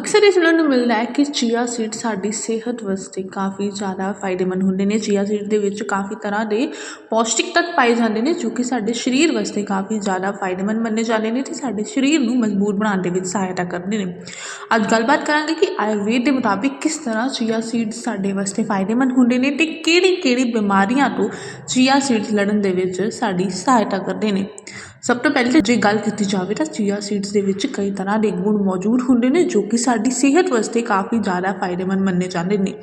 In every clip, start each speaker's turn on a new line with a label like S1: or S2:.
S1: ਅਕਸਰ ਇਹ ਸੁਣਨ ਨੂੰ ਮਿਲਦਾ ਹੈ ਕਿ ਚੀਆ ਸੀਡ ਸਾਡੀ ਸਿਹਤ ਵਾਸਤੇ ਕਾਫੀ ਜ਼ਿਆਦਾ ਫਾਇਦੇਮੰਦ ਹੁੰਦੇ ਨੇ। ਚੀਆ ਸੀਡ ਦੇ ਵਿੱਚ ਕਾਫੀ ਤਰ੍ਹਾਂ ਦੇ ਪੌਸ਼ਟਿਕ ਤੱਤ ਪਾਏ ਜਾਂਦੇ ਨੇ, ਜੋ ਕਿ ਸਾਡੇ ਸਰੀਰ ਵਾਸਤੇ ਕਾਫੀ ਜ਼ਿਆਦਾ ਫਾਇਦੇਮੰਦ ਮੰਨੇ ਜਾਂਦੇ ਨੇ ਤੇ ਸਾਡੇ ਸਰੀਰ ਨੂੰ ਮਜ਼ਬੂਤ ਬਣਾਉਣ ਦੇ ਵਿੱਚ ਸਹਾਇਤਾ ਕਰਦੇ ਨੇ। ਅੱਜ ਗੱਲਬਾਤ ਕਰਾਂਗੇ ਕਿ ਆਯੁਰਵੇਦ ਦੇ ਮੁਤਾਬਿਕ ਕਿਸ ਤਰ੍ਹਾਂ ਚੀਆ ਸੀਡਸ ਸਾਡੇ ਵਾਸਤੇ ਫਾਇਦੇਮੰਦ ਹੁੰਦੇ ਨੇ ਤੇ ਕਿਹੜੀ ਕਿਹੜੀ ਬਿਮਾਰੀਆਂ ਤੋਂ ਚੀਆ ਸੀਡਸ ਲੜਨ ਦੇ ਵਿੱਚ ਸਾਡੀ ਸਹਾਇਤਾ ਕਰਦੇ ਨੇ। ਸਭ ਤੋਂ ਪਹਿਲੇ ਜੇ ਗੱਲ ਕੀਤੀ ਜਾਵੇ ਤਾਂ ਚੀਆ ਸੀਡਸ ਦੇ ਵਿੱਚ ਕਈ ਤਰ੍ਹਾਂ ਦੇ ਗੁਣ ਮੌਜੂਦ ਹੁੰਦੇ ਨੇ ਜੋ ਕਿ ਸਾਡੀ ਸਿਹਤ ਵਾਸਤੇ ਕਾਫੀ ਜ਼ਿਆਦਾ ਫਾਇਦੇਮੰਦ ਮੰਨੇ ਜਾਂਦੇ ਨੇ।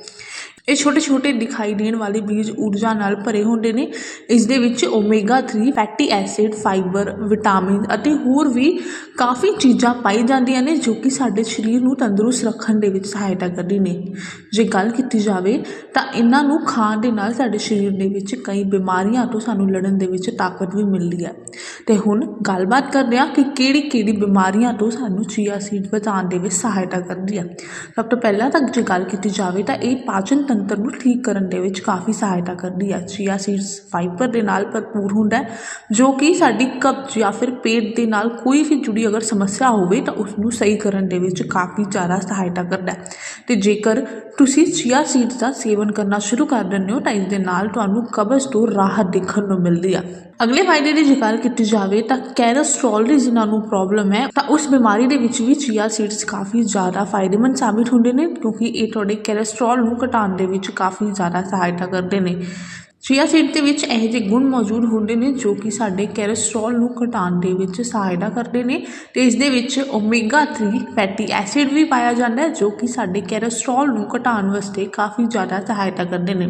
S1: ਇਹ ਛੋਟੇ ਛੋਟੇ ਦਿਖਾਈ ਦੇਣ ਵਾਲੇ ਬੀਜ ਊਰਜਾ ਨਾਲ ਭਰੇ ਹੁੰਦੇ ਨੇ। ਇਸ ਦੇ ਵਿੱਚ omega 3 fatty acid fiber vitamin ਅਤੇ ਹੋਰ ਵੀ ਕਾਫੀ ਚੀਜ਼ਾਂ ਪਾਈ ਜਾਂਦੀਆਂ ਨੇ ਜੋ ਕਿ ਸਾਡੇ ਸਰੀਰ ਨੂੰ ਤੰਦਰੁਸਤ ਰੱਖਣ ਦੇ ਵਿੱਚ ਸਹਾਇਤਾ ਕਰਦੀ ਨੇ। ਜੇ ਗੱਲ ਕੀਤੀ ਜਾਵੇ ਤਾਂ ਇਹਨਾਂ ਨੂੰ ਖਾਣ ਦੇ ਨਾਲ ਸਾਡੇ ਸਰੀਰ ਦੇ ਵਿੱਚ ਕਈ ਬਿਮਾਰੀਆਂ ਤੋਂ ਸਾਨੂੰ ਲੜਨ ਦੇ ਵਿੱਚ ਤਾਕਤ ਵੀ ਮਿਲਦੀ ਹੈ। ਤੇ ਹੁਣ ਗੱਲਬਾਤ ਕਰਦੇ ਹਾਂ ਕਿ ਕਿਹੜੀ ਕਿਹੜੀ ਬਿਮਾਰੀਆਂ ਤੋਂ ਸਾਨੂੰ ਚੀਆ ਸੀਡ ਬਚਾਉਣ ਦੇ ਵਿੱਚ ਸਹਾਇਤਾ ਕਰਦੀ ਹੈ। ਸਭ ਤੋਂ ਪਹਿਲਾਂ ਤਾਂ ਜੇ ਗੱਲ ਕੀਤੀ ਜਾਵੇ ਤਾਂ ਇਹ ਪਾਚਨ ਤੰਤਰ ਨੂੰ ਠੀਕ ਕਰਨ ਦੇ ਵਿੱਚ ਕਾਫੀ ਸਹਾਇਤਾ ਕਰਦੀ ਹੈ ਚੀਆ ਸੀਡਸ ਫਾਈਬਰ ਦੇ ਨਾਲ ਭਰਪੂਰ ਹੁੰਦਾ ਹੈ, ਜੋ ਕਿ ਸਾਡੀ ਕਬਜ਼ ਜਾਂ ਫਿਰ ਪੇਟ ਦੇ ਨਾਲ ਕੋਈ ਵੀ ਜੁੜੀ ਅਗਰ ਸਮੱਸਿਆ ਹੋਵੇ ਤਾਂ ਉਸ ਨੂੰ ਸਹੀ ਕਰਨ ਦੇ ਵਿੱਚ ਕਾਫੀ ਜ਼ਿਆਦਾ ਸਹਾਇਤਾ ਕਰਦਾ ਹੈ। ਤੇ ਜੇਕਰ ਤੁਸੀਂ ਚੀਆ ਸੀਡਸ ਦਾ ਸੇਵਨ ਕਰਨਾ ਸ਼ੁਰੂ ਕਰ ਦਿੰਦੇ ਹੋ, ਤਾਂ ਇਸ ਦੇ ਨਾਲ ਤੁਹਾਨੂੰ ਕਬਜ਼ ਤੋਂ ਰਾਹਤ ਦੇਖਣ ਨੂੰ ਮਿਲਦੀ ਆ। ਅਗਲੇ ਫਾਇਦੇ ਦੀ ਜੇ ਗੱਲ ਕੀਤੀ ਜਾਵੇ ਤਾਂ ਕੈਲਸਟ੍ਰੋਲ ਦੀ ਜਿਨ੍ਹਾਂ ਨੂੰ ਪ੍ਰੋਬਲਮ ਹੈ, ਤਾਂ ਉਸ ਬਿਮਾਰੀ ਦੇ ਵਿੱਚ ਵੀ ਚੀਆ ਸੀਡਸ ਕਾਫੀ ਜ਼ਿਆਦਾ ਫਾਇਦੇਮੰਦ ਸਾਬਿਤ ਹੁੰਦੇ ਨੇ, ਕਿਉਂਕਿ ਇਹ ਤੁਹਾਡੇ ਕੈਲਸਟ੍ਰੋਲ ਨੂੰ ਘਟਾਉਣ ਦੇ ਵਿੱਚ ਕਾਫੀ ਜ਼ਿਆਦਾ ਸਹਾਇਤਾ ਕਰਦੇ ਨੇ। ਚੀਆ ਸੀਡ ਦੇ ਵਿੱਚ ਇਹੋ ਜਿਹੇ ਗੁਣ ਮੌਜੂਦ ਹੁੰਦੇ ਨੇ ਜੋ ਕਿ ਸਾਡੇ ਕੈਲਸਟ੍ਰੋਲ ਨੂੰ ਘਟਾਉਣ ਦੇ ਵਿੱਚ ਸਹਾਇਤਾ ਕਰਦੇ ਨੇ ਤੇ ਇਸ ਦੇ ਵਿੱਚ ਓਮੇਗਾ 3 ਫੈਟੀ ਐਸਿਡ ਵੀ ਪਾਇਆ ਜਾਂਦਾ ਹੈ, ਜੋ ਕਿ ਸਾਡੇ ਕੈਲਸਟ੍ਰੋਲ ਨੂੰ ਘਟਾਉਣ ਵਾਸਤੇ ਕਾਫੀ ਜ਼ਿਆਦਾ ਸਹਾਇਤਾ ਕਰਦੇ ਨੇ।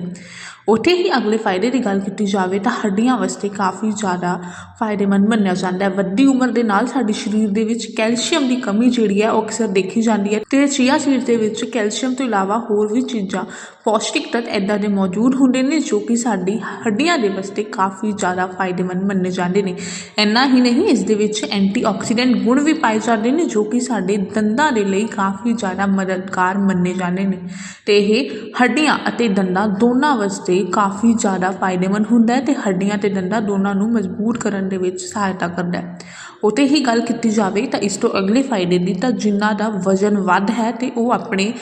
S1: ਉੱਥੇ ਹੀ ਅਗਲੇ ਫਾਇਦੇ ਦੀ ਗੱਲ ਕੀਤੀ ਜਾਵੇ ਤਾਂ ਹੱਡੀਆਂ ਵਾਸਤੇ ਕਾਫੀ ਜ਼ਿਆਦਾ ਫਾਇਦੇਮੰਦ ਮੰਨਿਆ ਜਾਂਦਾ ਹੈ। ਵੱਡੀ ਉਮਰ ਦੇ ਨਾਲ ਸਾਡੇ ਸਰੀਰ ਦੇ ਵਿੱਚ ਕੈਲਸ਼ੀਅਮ ਦੀ ਕਮੀ ਜਿਹੜੀ ਹੈ ਉਹ ਅਕਸਰ ਦੇਖੀ ਜਾਂਦੀ ਹੈ ਤੇ ਚੀਆ ਸੀਡ ਦੇ ਵਿੱਚ ਕੈਲਸ਼ੀਅਮ ਤੋਂ ਇਲਾਵਾ ਹੋਰ ਵੀ ਚੀਜ਼ਾਂ, ਪੌਸ਼ਟਿਕ ਤੱਤ ਐਦਾਂ ਦੇ ਮੌਜੂਦ ਹੁੰਦੇ ਨੇ ਜੋ ਕਿ ਸਾਡੀ ਹੱਡੀਆਂ ਦੇ ਵਾਸਤੇ ਕਾਫੀ ਜ਼ਿਆਦਾ ਫਾਇਦੇਮੰਦ ਮੰਨੇ ਜਾਂਦੇ ਨੇ। ਇੰਨਾ ਹੀ ਨਹੀਂ, ਇਸ ਦੇ ਵਿੱਚ ਐਂਟੀਆਕਸੀਡੈਂਟ ਗੁਣ ਵੀ ਪਾਏ ਜਾਂਦੇ ਨੇ ਜੋ ਕਿ ਸਾਡੇ ਦੰਦਾਂ ਦੇ ਲਈ ਕਾਫੀ ਜ਼ਿਆਦਾ ਮਦਦਗਾਰ ਮੰਨੇ ਜਾਂਦੇ ਨੇ। ਤੇ ਇਹ ਹੱਡੀਆਂ ਅਤੇ ਦੰਦਾਂ ਦੋਨਾਂ ਵਾਸਤੇ ਕਾਫੀ ਜ਼ਿਆਦਾ ਫਾਇਦੇਮੰਦ ਹੁੰਦਾ ਹੈ ਅਤੇ ਹੱਡੀਆਂ ਅਤੇ ਦੰਦਾਂ ਦੋਨਾਂ ਨੂੰ ਮਜ਼ਬੂਤ ਕਰਨ ਦੇ ਵਿੱਚ ਸਹਾਇਤਾ ਕਰਦਾ ਹੈ। ਉਤੇ ਹੀ ਗੱਲ ਕੀਤੀ ਜਾਵੇ ਤਾਂ ਇਸ ਤੋਂ ਅਗਲੇ ਫਾਇਦੇ ਦੀ ਤਾਂ ਜਿਨ੍ਹਾਂ ਦਾ ਵਜ਼ਨ ਵੱਧ ਹੈ ਤੇ ਉਹ ਆਪਣੇ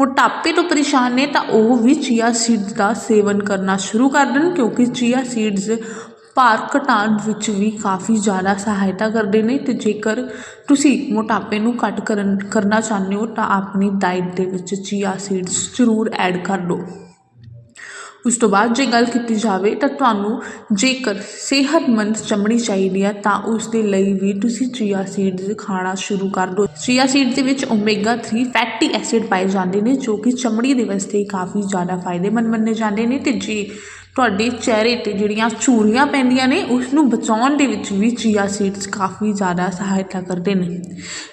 S1: ਮੋਟਾਪੇ ਤੋਂ ਪਰੇਸ਼ਾਨ ਨੇ ਤਾਂ ਉਹ ਵੀ ਚੀਆ ਸੀਡਸ ਦਾ ਸੇਵਨ ਕਰਨਾ ਸ਼ੁਰੂ ਕਰ ਦੇਣ ਕਿਉਂਕਿ ਚੀਆ ਸੀਡਸ ਭਾਰ ਘਟਾਉਣ ਵਿੱਚ ਵੀ ਕਾਫੀ ਜ਼ਿਆਦਾ ਸਹਾਇਤਾ ਕਰਦੇ ਨੇ ਤੇ ਜੇਕਰ ਤੁਸੀਂ ਮੋਟਾਪੇ ਨੂੰ ਘੱਟ ਕਰਨ, ਕਰਨਾ ਚਾਹੁੰਦੇ ਹੋ ਤਾਂ ਆਪਣੀ ਡਾਈਟ ਦੇ ਵਿੱਚ ਚੀਆ ਸੀਡਸ ਜ਼ਰੂਰ ਐਡ ਕਰ ਲਓ ਉਸ ਤੋਂ ਬਾਅਦ ਜੇ ਗੱਲ ਕੀਤੀ ਜਾਵੇ ਤਾਂ ਤੁਹਾਨੂੰ ਜੇਕਰ ਸਿਹਤਮੰਦ ਚਮੜੀ ਚਾਹੀਦੀ ਹੈ ਤਾਂ ਉਸ ਦੇ ਲਈ ਵੀ ਤੁਸੀਂ ਚੀਆ ਸੀਡਸ ਖਾਣਾ ਸ਼ੁਰੂ ਕਰ ਦਿਓ। ਚੀਆ ਸੀਡ ਦੇ ਵਿੱਚ ਓਮੇਗਾ 3 ਫੈਟੀ ਐਸਿਡ ਪਾਏ ਜਾਂਦੇ ਨੇ, ਜੋ ਕਿ ਚਮੜੀ ਦੇ ਵਾਸਤੇ ਕਾਫੀ ਜ਼ਿਆਦਾ ਫਾਇਦੇਮੰਦ ਮੰਨੇ ਜਾਂਦੇ ਨੇ। ਤੇ ਜੇ ਤੁਹਾਡੇ ਚਿਹਰੇ ਤੇ ਜਿਹੜੀਆਂ ਝੂਰੀਆਂ ਪੈਂਦੀਆਂ ਨੇ ਉਸ ਨੂੰ ਬਚਾਉਣ ਦੇ ਵਿੱਚ ਵੀ ਚੀਆ ਸੀਡਸ ਕਾਫੀ ਜ਼ਿਆਦਾ ਸਹਾਇਤਾ ਕਰਦੇ ਨੇ।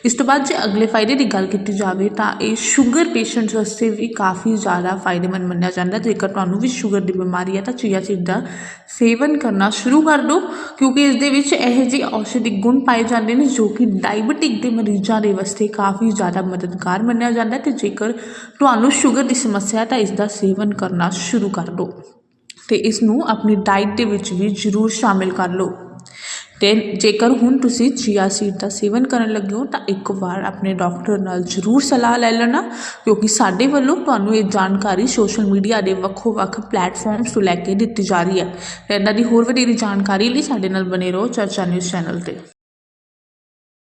S1: ਇਸ ਤੋਂ ਬਾਅਦ ਜੇ ਅਗਲੇ ਫਾਇਦੇ ਦੀ ਗੱਲ ਕੀਤੀ ਜਾਵੇ, ਤਾਂ ਇਹ ਸ਼ੂਗਰ ਪੇਸ਼ੈਂਟਸ ਵਾਸਤੇ ਵੀ ਕਾਫੀ ਜ਼ਿਆਦਾ ਫਾਇਦੇਮੰਦ ਮੰਨਿਆ ਜਾਂਦਾ। ਜੇਕਰ ਤੁਹਾਨੂੰ ਵੀ ਸ਼ੂਗਰ ਦੀ ਬਿਮਾਰੀ ਹੈ, ਤਾਂ ਚੀਆ ਸੀਡ ਦਾ ਸੇਵਨ ਕਰਨਾ ਸ਼ੁਰੂ ਕਰ ਦਿਓ, ਕਿਉਂਕਿ ਇਸ ਦੇ ਵਿੱਚ ਇਹੋ ਜਿਹੇ ਔਸ਼ਧੀ ਗੁਣ ਪਾਏ ਜਾਂਦੇ ਨੇ, ਜੋ ਕਿ ਡਾਇਬਟਿਕ ਦੇ ਮਰੀਜ਼ਾਂ ਦੇ ਵਾਸਤੇ ਕਾਫੀ ਜ਼ਿਆਦਾ ਮਦਦਗਾਰ ਮੰਨਿਆ ਜਾਂਦਾ ਤੇ ਜੇਕਰ ਤੁਹਾਨੂੰ ਸ਼ੂਗਰ ਦੀ ਸਮੱਸਿਆ ਹੈ, ਤਾਂ ਇਸ ਦਾ ਸੇਵਨ ਕਰਨਾ ਸ਼ੁਰੂ ਕਰ ਦਿਓ। ਤੇ ਇਸ ਨੂੰ ਆਪਣੀ ਡਾਈਟ ਦੇ ਵਿੱਚ ਵੀ ਜ਼ਰੂਰ ਸ਼ਾਮਿਲ ਕਰ ਲਓ। ਤੇ ਜੇਕਰ ਹੁਣ ਤੁਸੀਂ ਚੀਆ ਸੀਡ ਦਾ ਸੇਵਨ ਕਰਨ ਲੱਗੇ ਹੋ, ਤਾਂ ਇੱਕ ਵਾਰ ਆਪਣੇ ਡਾਕਟਰ ਨਾਲ ਜ਼ਰੂਰ ਸਲਾਹ ਲੈ ਲੈਣਾ, ਕਿਉਂਕਿ ਸਾਡੇ ਵੱਲੋਂ ਤੁਹਾਨੂੰ ਇਹ ਜਾਣਕਾਰੀ ਸੋਸ਼ਲ ਮੀਡੀਆ ਦੇ ਵੱਖੋ ਵੱਖ ਪਲੇਟਫਾਰਮਸ ਤੋਂ ਲੈ ਕੇ ਦਿੱਤੀ ਜਾ ਰਹੀ ਹੈ। ਤੇ ਇਹਨਾਂ ਦੀ ਹੋਰ ਵਧੇਰੀ ਜਾਣਕਾਰੀ ਲਈ ਸਾਡੇ ਨਾਲ ਬਨੇ ਰਹੋ ਚਰਚਾ ਨਿਊਜ਼ ਚੈਨਲ ਤੇ।